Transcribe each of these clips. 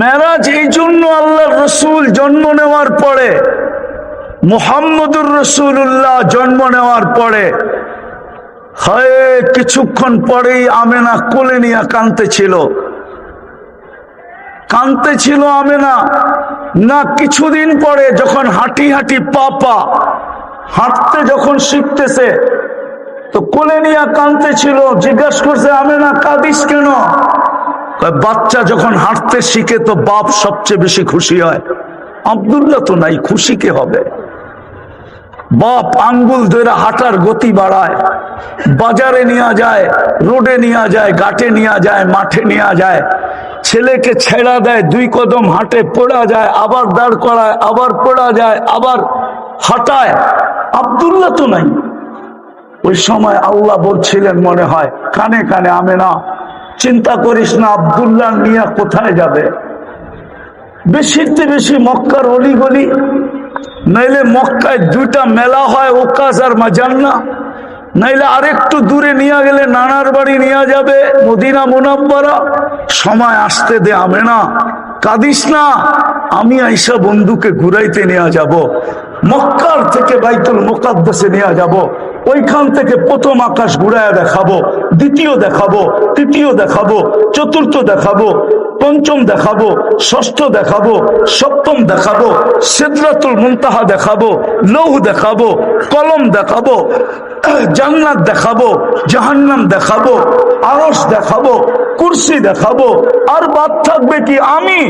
মেরাজ এই জন্য আল্লাহ রসুল জন্ম নেওয়ার পরে, মুহাম্মদুর রসুল্লাহ জন্ম নেওয়ার পরে, হয়, কিছুক্ষণ পরেই আমেনা কোলে নিয়ে কানতে ছিল কানতে ছিল আমেনা। না, কিছুদিন পরে যখন হাঁটি হাঁটি পা পা, হাঁটতে যখন শিখতেছে, তো কোলে নিয়ে কানতে ছিল জিজ্ঞাসা করছে, আমেনা, কাঁদিস কেন? বাচ্চা যখন হাঁটতে শিখে তো বাপ সবচেয়ে বেশি খুশি হয়। আবদুল্লাহ তো নাই, খুশি কে হবে? বাপ আঙ্গুল ধরে হাঁটার গতি বাড়ায়, বাজারে নিয়ে যায়, রোডে নিয়ে যায়, ঘাটে নিয়ে যায়, মাঠে নিয়ে যায়, ছেলেকে ছেড়া দেয়, দুই কদম হাঁটে পড়া যায়, আবার দাঁড় করায়, আবার পড়া যায়, আবার হাঁটায়। আবদুল্লাহ তো নাই। ওই সময় আল্লাহ বলছিলেন মনে হয়, কানে কানে আমে না চিন্তা করিস না, আবদুল্লাহ মিয়া কোথায় যাবে? বেশিতে বেশি মক্কার অলি গলি নাইলে মক্কায় দুইটা মেলা হয় ওকাজ আর মাজান্না। নাইলে আরেকটু দূরে নিয়ে গেলে নানার বাড়ি নিয়ে যাবে, মদিনা মুনাব্বারা। সময় আসতে দে আমে না। কাঁদিস না, আমি আইসা বন্ধুকে ঘুরাইতে নিয়ে যাব। মক্কার থেকে বাইতুল মোকাদ্দাসে নিয়ে যাব। ওইখান থেকে প্রথম আকাশ ঘুরায় দেখাবো, দ্বিতীয় দেখাবো, তৃতীয় দেখাবো, চতুর্থ দেখাবো, পঞ্চম দেখাবো, ষষ্ঠ দেখাবো, সপ্তম দেখাবো, সিদ্রাতুল মুনতাহা দেখাবো লৌহ দেখাবো, কলম দেখাবো, জান্নাত দেখাবো, জাহান্নাম দেখাবো আরস দেখাবো, কুরসি দেখাবো, আর বাদ থাকবে কি আমি?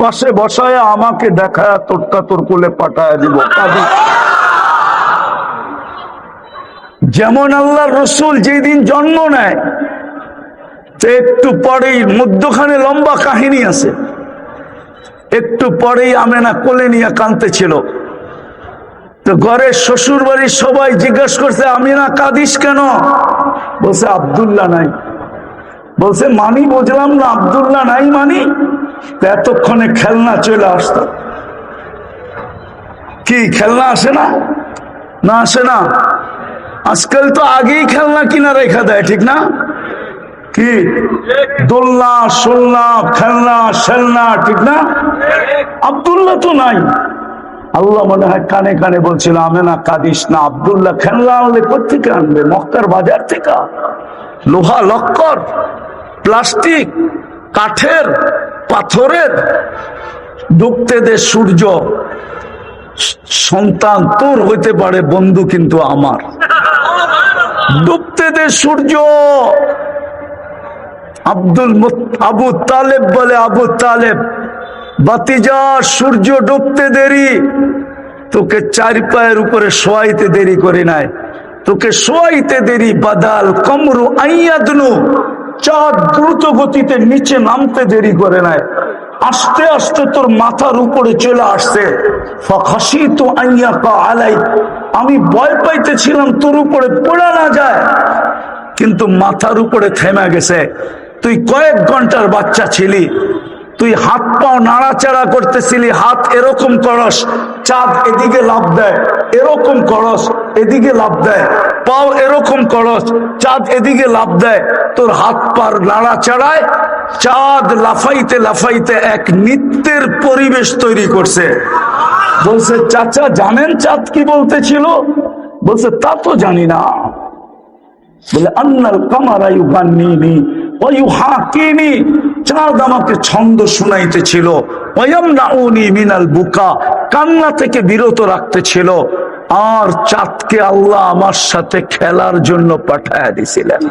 পাশে বসায় আমাকে দেখায় তোরটা তোর কোলে পাঠায় দিব। কাঁদি যেমন আল্লাহ রসুল যেদিন জন্ম নেয়, তো একটু পরেই মধ্যখানে লম্বা কাহিনী আছে। একটু পরেই আমেনা কোলে নিয়ে কানতে ছিল। তো ঘরের শ্বশুর বাড়ির সবাই জিজ্ঞাসা করছে, আমিনা কাঁদিস কেন? বলছে, আবদুল্লাহ নাই। বলছে, মানি? বুঝলাম না, আবদুল্লাহ নাই মানি। এতক্ষণে খেলনা চলে আসত। কি, খেলনা আসে না? না আসে না। আজকাল তো আগেই খেলনা কিনা রেখা দেয়, ঠিক না? কি? দোলনা সোলনা খেলনা সেলনা ঠিক না? আবদুল্লাহ তো নাই। আল্লাহ মনে হয় কানে কানে বলছিল, আমেনা কাদিস না, আবদুল্লাহ খেলনা আনলে কোথেকে আনবে? মক্কার বাজার থেকে? লোহা লক্কর, প্লাস্টিক, কাঠের, পাথরের, ডুবতে দে সূর্য। সন্তান তোর হইতে পারে, বন্ধু কিন্তু আমার। ডুবতে দে সূর্য। আব্দুল আবু তালেব বলে, আবু তালেব, বাতিজা, সূর্য ডুবতে দেরি। তোকে চার পায়ের উপরে শোয়াইতে দেরি করে নাই। তোকে শোয়াইতে দেরি, বাদাল কমরু আইয়াদনু। চাঁদ দ্রুত গতিতে নিচে নামতে দেরি করে নাই। আস্তে আস্তে তোর মাথার উপরে চলে আসছে। তো আইয়া আলাই আমি ভয় পাইতেছিলাম, তোর উপরে পড়া না যায়। কিন্তু মাথার উপরে থেমে গেছে। তুই কয়েক ঘণ্টার বাচ্চা ছিলি। তুই হাত পাও নাড়াচাড়া করতেছিলি, হাত এরকম করস, চাঁদ এদিকে লাভ দেয়, এরকম করস, এদিকে লাভ দেয়, পাও এরকম করস, চাঁদ এদিকে লাভ দেয়। তোর হাত পার নাড়াচাড়ায় চাঁদ লাফাইতে লাফাইতে এক নিত্যের পরিবেশ তৈরি করছে। বলছে, চাচা, জানেন চাঁদ কি বলতেছিল? বলছে, তা তো জানি না। বলে, আন্নাল কামারা ইউগান্নিনি ছন্দ শুনাইতেছিল। বুকা। কান্না থেকে বিরত রাখতেছিল। আর চাঁদকে আল্লাহ আমার সাথে খেলার জন্য পাঠায় দিছিলেন।